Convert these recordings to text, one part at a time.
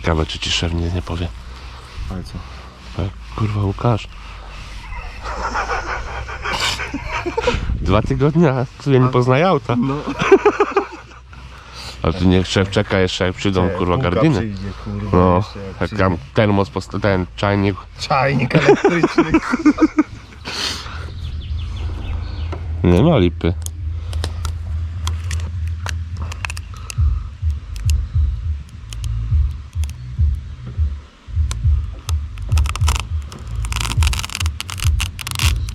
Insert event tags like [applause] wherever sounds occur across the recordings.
Ciekawe, czy ci szef nie, nie powie. Ale co? Tak, kurwa, Łukasz. Dwa tygodnie, a tu ja nie poznaję auta. No. Ale tu niech szef czeka jeszcze, jak przyjdą, kurwa, gardiny. Przyjdzie, kurwa, No, jeszcze jak jak przyjdzie. tam termos, posta- ten czajnik. Czajnik elektryczny. Nie ma lipy.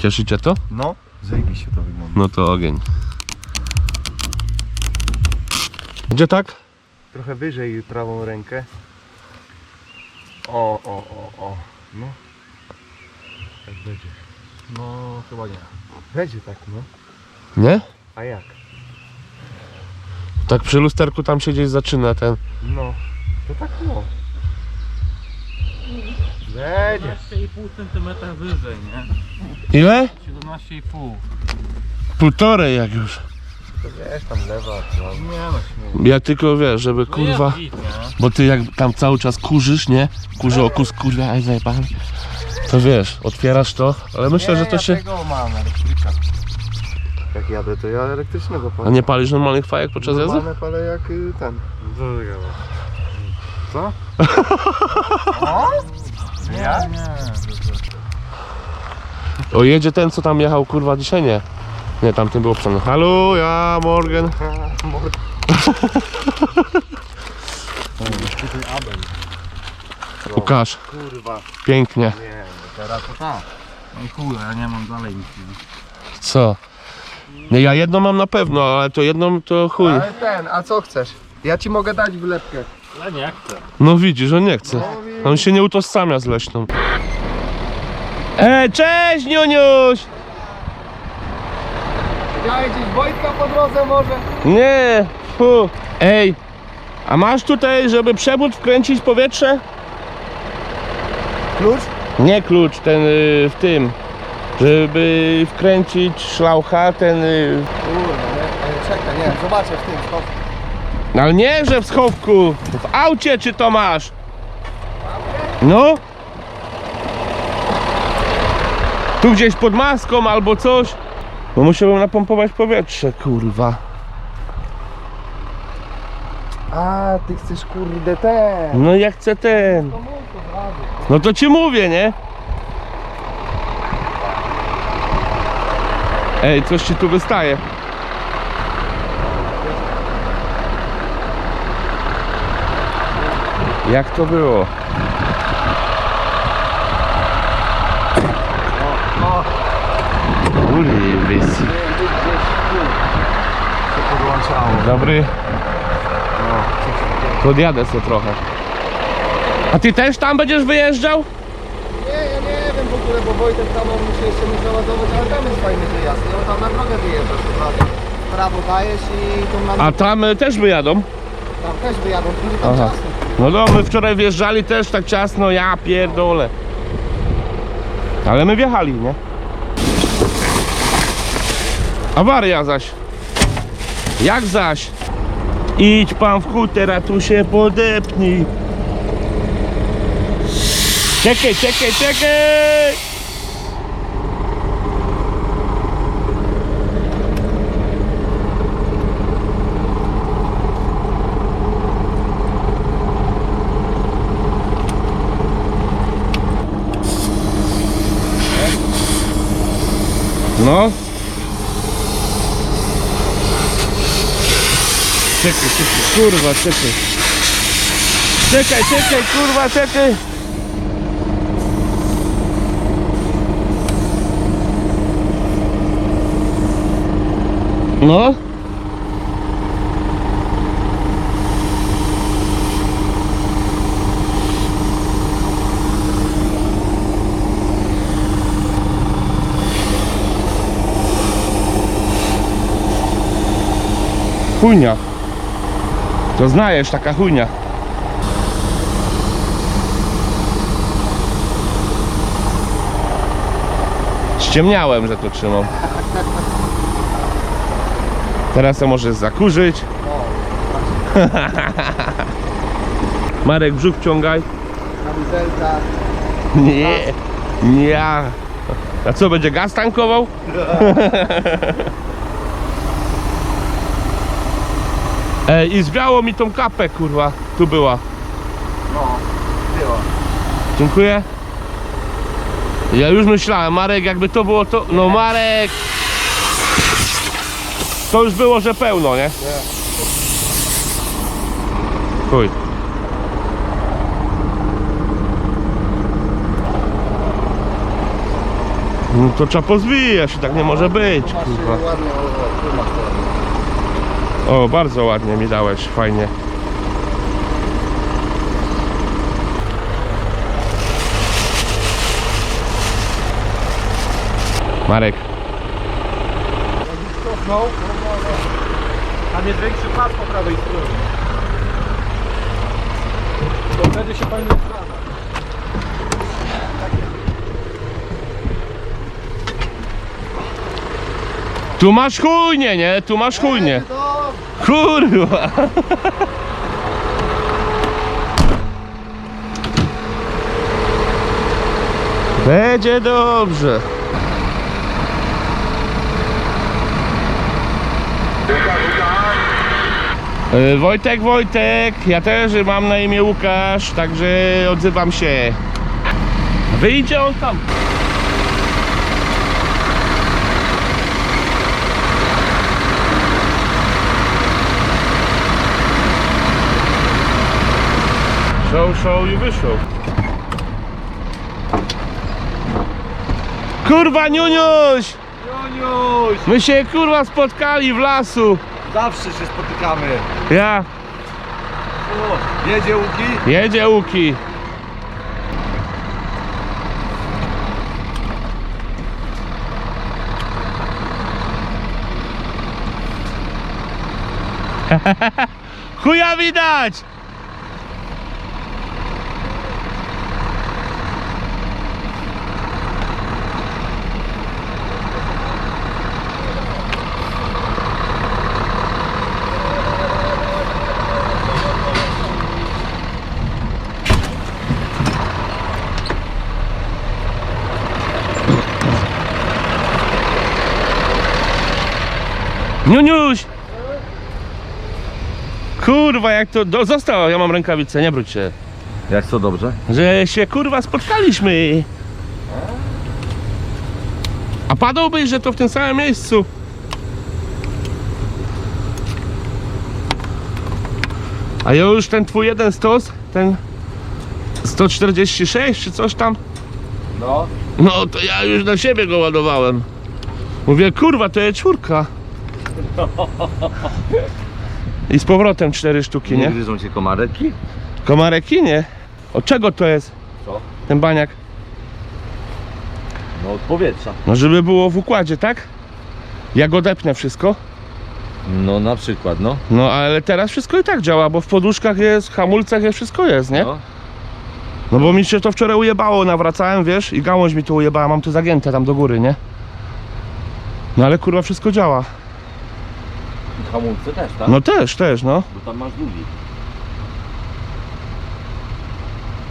Cieszycie to? No, zajebiście to wygląda. No to ogień. Gdzie tak? Trochę wyżej prawą rękę. O, o, o, o. No. Tak będzie. No chyba nie. Będzie tak, no. Nie? A jak? Tak przy lusterku tam się gdzieś zaczyna ten. No. To tak no. Będzie. 17,5 cm wyżej, nie? Ile? 17,5. Półtorej jak już. To wiesz, tam lewa, prawa. Nie no śmiech. Ja tylko wiesz, żeby kurwa. No jest git, nie? Bo ty jak tam cały czas kurzysz, nie? Kurzy okus, kurwa, aj zajebany. To wiesz, otwierasz to, ale myślę, że to ja się... tego mam, elektryka. Jak jadę, to ja elektrycznego A palę. nie palisz normalnych fajek podczas jazdy? Normalne palę jak y, ten. Co? Nie, [laughs] Ja? nie. O, jedzie ten, co tam jechał, kurwa, dzisiaj nie. Nie, tamtym było pisane. Halo, ja, Morgan. Tutaj [laughs] Abel. Łukasz, Kurwa. pięknie. Nie, teraz to tak. No i chuj, ja nie mam dalej nic, nie? Co? Nie, ja jedną mam na pewno, ale to jedną to chuj. Ale ten, a co chcesz? Ja ci mogę dać wlepkę. Ja nie chcę. No widzisz, on nie chce. On się nie utożsamia z leśną. E, cześć, Niuniuś! Widziałeś gdzieś Wojtka po drodze może? Nie, fu. Ej, a masz tutaj, żeby przewód wkręcić w powietrze? Klucz? Nie klucz, ten y, w tym. Żeby wkręcić szlaucha, ten. Y, Kurwa, nie? E, Czekaj, nie, zobaczę w tym schowku. No ale nie, że w schowku. W aucie czy to masz? No. Tu gdzieś pod maską albo coś. No musiałbym napompować powietrze, kurwa. A, ty chcesz kurde ten. No ja chcę ten. No to ci mówię, nie? Ej, coś ci tu wystaje. Jak to było? Podłączało. Dobry. No, coś takiego. To odjadę sobie trochę. A ty też tam będziesz wyjeżdżał? Nie, ja nie wiem w ogóle, bo Wojtek tam on musi jeszcze mi załadować, ale tam jest fajny wyjazd. Ja tam na drogę wyjeżdżasz. W prawo dajesz i tu na A tam y, też wyjadą? tam też wyjadą, będzie tam Aha. ciasno. No no, my wczoraj wjeżdżali też tak ciasno, ja pierdolę. Ale my wjechali, nie? Awaria zaś. Jak zaś? Idź pan w huter, a tu się podepnij. Czekaj, czekaj, czekaj! No. Czekaj, czekaj, kurwa, czekaj. Czekaj, czekaj, kurwa, czekaj. No. Chujnia. To znajesz, taka chujnia. Ściemniałem, że to trzymam. Teraz to możesz zakurzyć. [laughs] Marek, brzuch ciągaj. Kamizelka. Nie, nie. A co, będzie gaz tankował? [laughs] Ej, i zwiało mi tą kapę, kurwa. Tu była. No, było. Dziękuję. Ja już myślałem, Marek, jakby to było to... No Marek! To już było, że pełno, nie? Chuj. No to trzeba pozwijać tak nie może być, kurwa. ładnie. O, bardzo ładnie mi dałeś, fajnie. Marek, tam jest większy pas po prawej stronie. To wtedy się pani tu masz chujnie, nie? Tu masz chujnie. Kurwa. Będzie dobrze. E, Wojtek, Wojtek, ja też mam na imię Łukasz, także odzywam się. Wyjdzie on tam. Show, show i wyszło. Kurwa, Niuniuś! Joniuś! My się kurwa spotkali w lasu. Zawsze się spotykamy. Ja, O, jedzie Łuki? jedzie Łuki. [laughs] Chuja widać! Niuniuś! Kurwa, jak to... Do, został, ja mam rękawice, nie wróć się. Jak co dobrze? Że się kurwa spotkaliśmy. A padałbyś, że to w tym samym miejscu. A ja już ten twój jeden stos, ten 146 czy coś tam, No. no to ja już na siebie go ładowałem. Mówię, kurwa, to jest czwórka. I z powrotem cztery sztuki, nie? gryzą cię komareki? Komareki nie. Od czego to jest? Co? Ten baniak? No od powietrza. No żeby było w układzie, tak? Jak odepnę wszystko. No na przykład, no. No ale teraz wszystko i tak działa, bo w poduszkach jest, w hamulcach jest, wszystko jest, nie? no. No bo mi się to wczoraj ujebało, nawracałem, wiesz, i gałąź mi to ujebała, mam to zagięte tam do góry, nie? No ale kurwa wszystko działa. I hamulce też, tak? No też, też, no. Bo tam masz długi.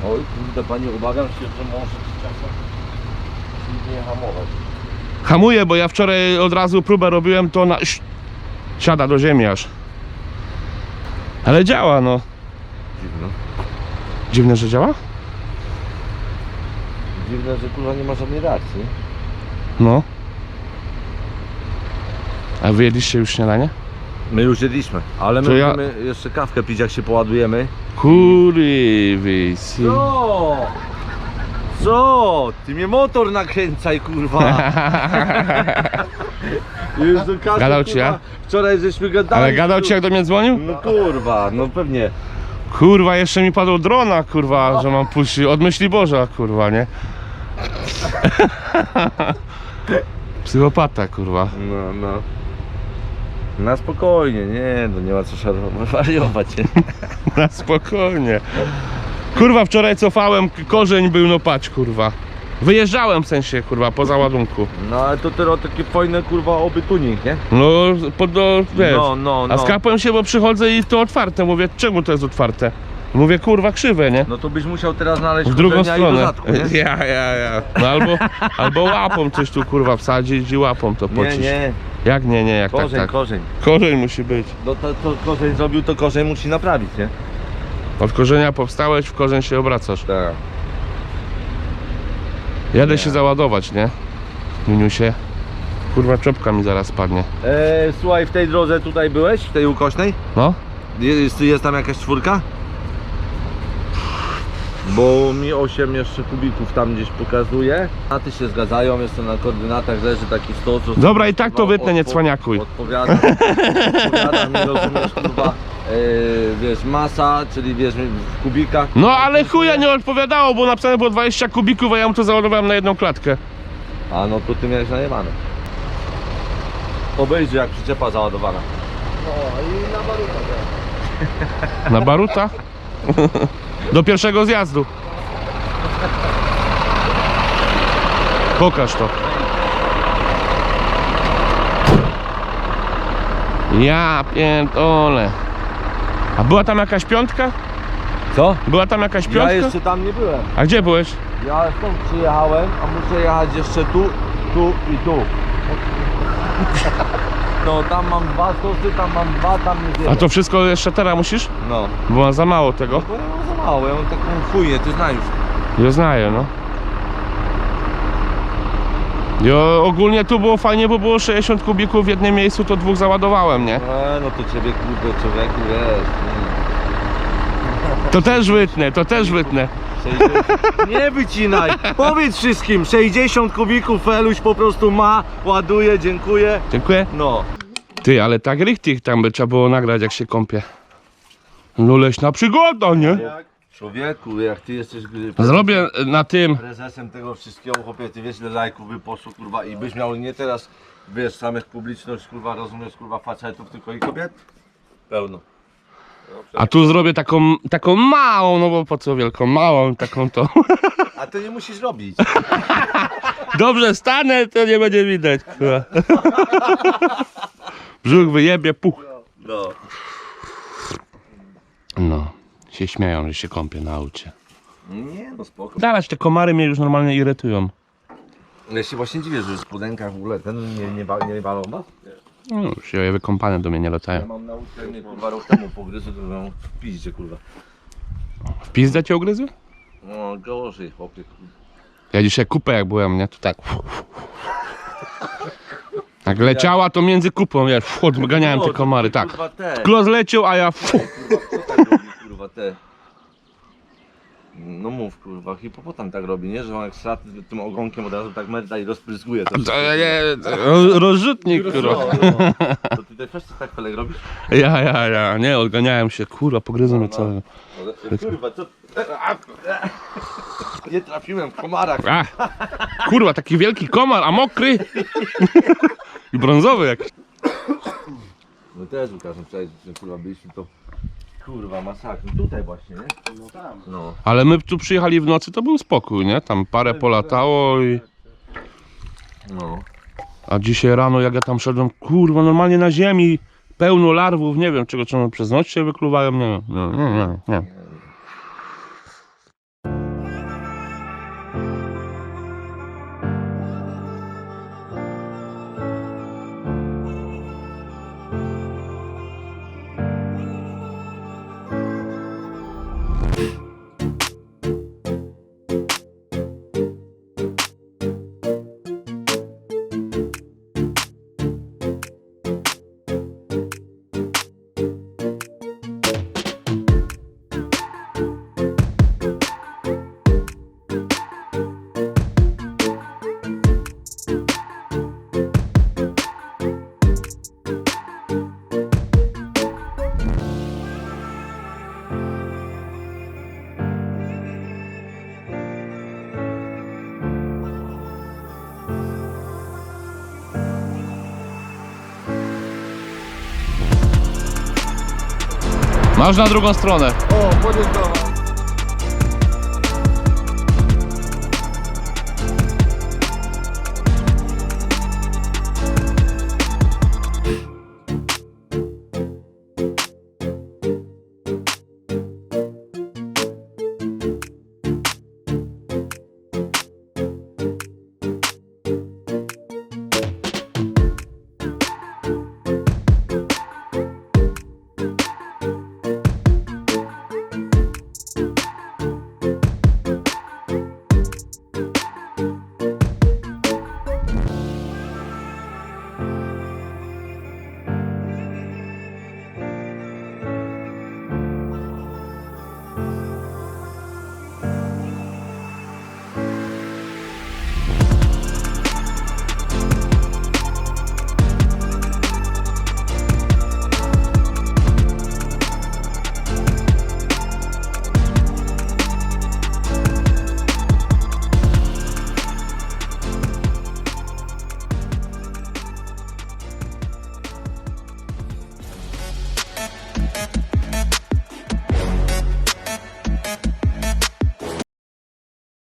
Oj, kurde panie, obawiam się, że może czasem nie hamować. Hamuję, bo ja wczoraj od razu próbę robiłem, to na... Siada do ziemi aż. Ale działa, no. Dziwne. Dziwne, że działa? Dziwne, że kurwa nie ma żadnej reakcji. No. A wy jedliście już śniadanie? My już jedliśmy, ale my To ja- będziemy jeszcze kawkę pić jak się poładujemy. Kurwis. Co? Co? Ty mnie motor nakręcaj, kurwa. [laughs] Jezu, Kasiu, Gadał ci, kurwa, ja? Wczoraj żeśmy gadali. Ale gadał ci jak do mnie dzwonił? No kurwa, no pewnie. Kurwa, jeszcze mi padł drona, kurwa, że mam puścić. Od myśli Boża, kurwa, nie? [laughs] Psychopata, kurwa. No, no. Na spokojnie, nie, no nie ma co szaro- [laughs] wariować. nie? [laughs] Na spokojnie. Kurwa, wczoraj cofałem, k- korzeń był, no patrz, kurwa. Wyjeżdżałem w sensie, kurwa, po załadunku. No ale to teraz takie fajne kurwa oby tuning, nie? No, pod, do, wiesz. No, no, A no. skapłem się, bo przychodzę i to otwarte. Mówię, czemu to jest otwarte? Mówię, kurwa, krzywe, nie? No to byś musiał teraz znaleźć W drugą i stronę. zadku, nie? [laughs] Ja, ja, ja. No albo, albo łapą coś tu kurwa wsadzić i łapą to Nie, pocić. nie, Jak nie, nie, jak korzeń, tak, tak. korzeń. Korzeń musi być. No to, to korzeń zrobił, to korzeń musi naprawić, nie? Od korzenia powstałeś, w korzeń się obracasz. Tak. Jadę się załadować, nie? Nuniusie. Kurwa, czopka mi zaraz spadnie. E, słuchaj, w tej drodze tutaj byłeś, w tej ukośnej? No? Jest, jest tam jakaś czwórka? Bo mi 8 jeszcze kubików tam gdzieś pokazuje. A ty się zgadzają, jest to na koordynatach, leży taki stos. co- Dobra, i tak to wytnę, nie cwaniakuj. Odpowiada, odpowiada mi, rozumiesz, kurwa, e, wiesz, masa, czyli wiesz, w kubikach. No ale chuja nie odpowiadało, bo napisane było 20 kubików, a ja mu to załadowałem na jedną klatkę. A no to ty miałeś najebane. Obejrzyj jak przyczepa załadowana. No i na baruta. Na baruta? [laughs] [laughs] Do pierwszego zjazdu. Pokaż to. Ja pierdolę. A była tam jakaś piątka? Co? Była tam jakaś Ja piątka? jeszcze tam nie byłem. A gdzie byłeś? Ja stąd przyjechałem, a muszę jechać jeszcze tu, tu i tu. No tam mam dwa stosy, tam mam dwa, tam jest jeden. A to wszystko jeszcze teraz musisz? No. Bo za mało tego. Bo ja mam za mało, ja mam taką chujnię, ty znasz. Ja znaję, no. Ja ogólnie tu było fajnie, bo było 60 kubików w jednym miejscu, to dwóch załadowałem, nie? E, no to ciebie kurde człowieku wiesz. To też wytnę, to też wytnę. nie. 60... Nie wycinaj! Powiedz wszystkim, 60 kubików Feluś po prostu ma, ładuje, dziękuję. Dziękuję. No. Ty, ale tak richtig tam by trzeba było nagrać, jak się kąpie. No leśna przygoda, nie? Człowieku, jak ty jesteś gry- Zrobię na tym. prezesem tego wszystkiego, chłopie, ty wiesz ile lajków by poszło, kurwa, i byś miał nie teraz, wiesz, samych publiczność, kurwa, rozumiesz, kurwa, facetów, tylko i kobiet? Pełno. A tu zrobię taką, taką małą, no bo po co wielką, małą, taką to. A ty nie musisz robić. [laughs] Dobrze stanę, to nie będzie widać. kurwa. Brzuch wyjebie, puch. No. No, się śmieją, że się kąpię na aucie. Nie, no spoko. Dawać, te komary mnie już normalnie irytują. Ja się właśnie dziwię, że w spodenkach w ogóle ten nie, nie, ba- nie balą was? No, już się wykąpane do mnie nie Ja latają. mam na uczelni, kurwa, rok temu pogryzł, to ją w piździe, kurwa. W pizdę cię ugryzły? No, gorzej, chłopie, kurwa. Ja dzisiaj kupę jak byłem, nie? To tak. Jak leciała, to między kupą, wiesz, odganiałem te komary, tak. Kurwa, te. Klos leciał, a ja. Kurwa, kurwa, te? No mów, kurwa, hipopotam tak robi, nie? Że on jak straty tym ogonkiem od razu tak męta i rozpryskuje to. To ja nie, ro- rozrzutnik, kurwa. No, no. To ty też coś tak felek robisz? Ja, ja, ja, nie, odganiałem się, kurwa, pogryzą mnie całego. No, Kurwa, co? Nie trafiłem w komarach. A, kurwa, taki wielki komar, a mokry. I brązowy jak. No też Łukaszem, wczoraj, kurwa byliśmy to... Kurwa, masakra. Tutaj właśnie, nie? No tam. No. Ale my tu przyjechali w nocy, to był spokój, nie? Tam parę polatało i... No. A dzisiaj rano jak ja tam szedłem, kurwa, normalnie na ziemi, pełno larwów, nie wiem czego, czy one przez noc się wykluwają, nie wiem, nie, nie, nie, nie. Masz na drugą stronę. O, podjeżdżała.